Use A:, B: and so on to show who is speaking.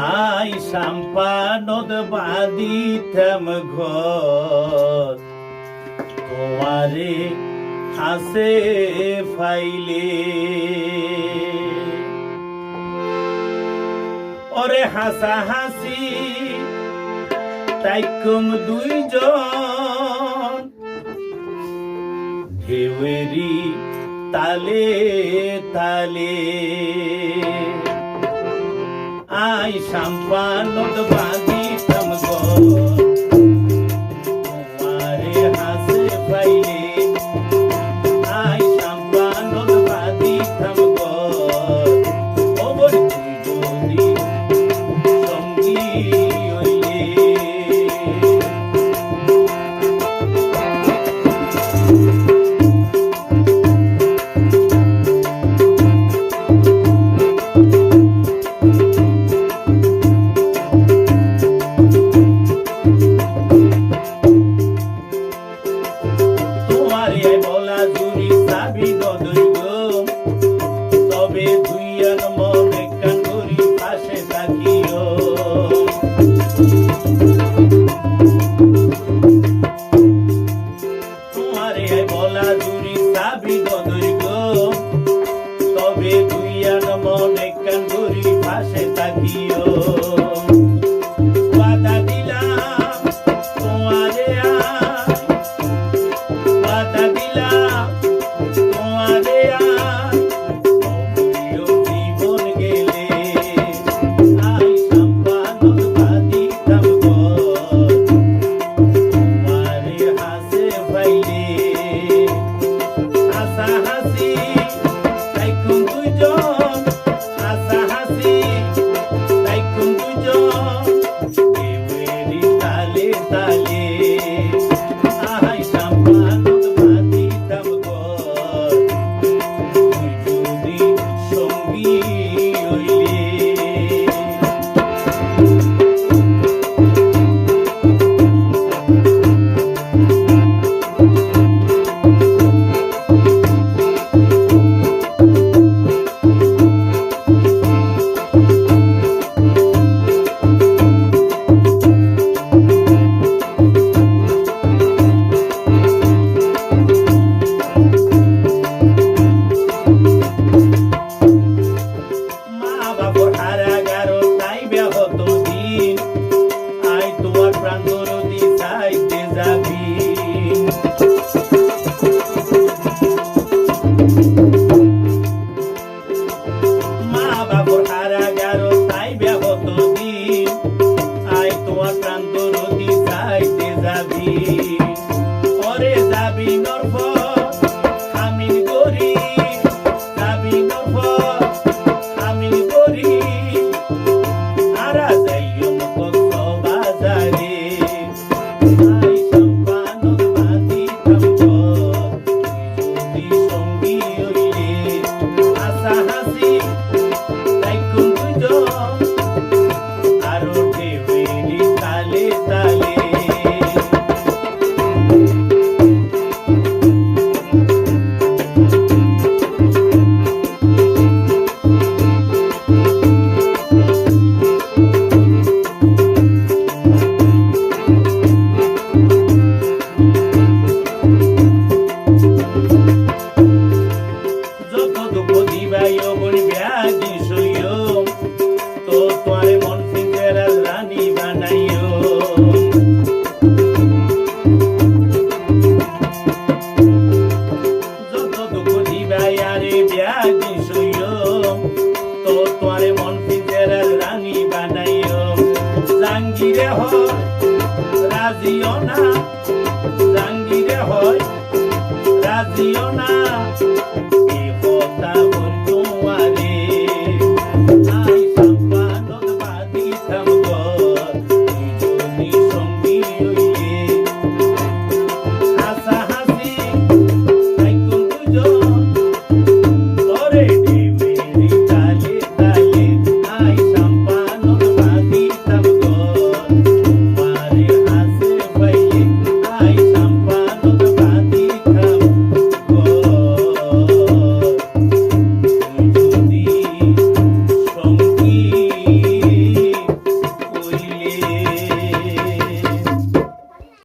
A: I সাম্পা নদ সাম্পানদ বাদিতাম ঘর তোমারে হাসে ফাইলে। ওরে হাসা হাসি, তাই কম দুইজন। ঢেউয়েরি তালে তালে। আই সম্পানন্দ বাগি তমগো তোমারে হাসে পাইলে আই সম্পানন্দ বাগি তমগো ওবর তুই যদি সঙ্গী জাঙ্গিরে হয় রাজিও না জাঙ্গিরে হয় রাজিও না কথা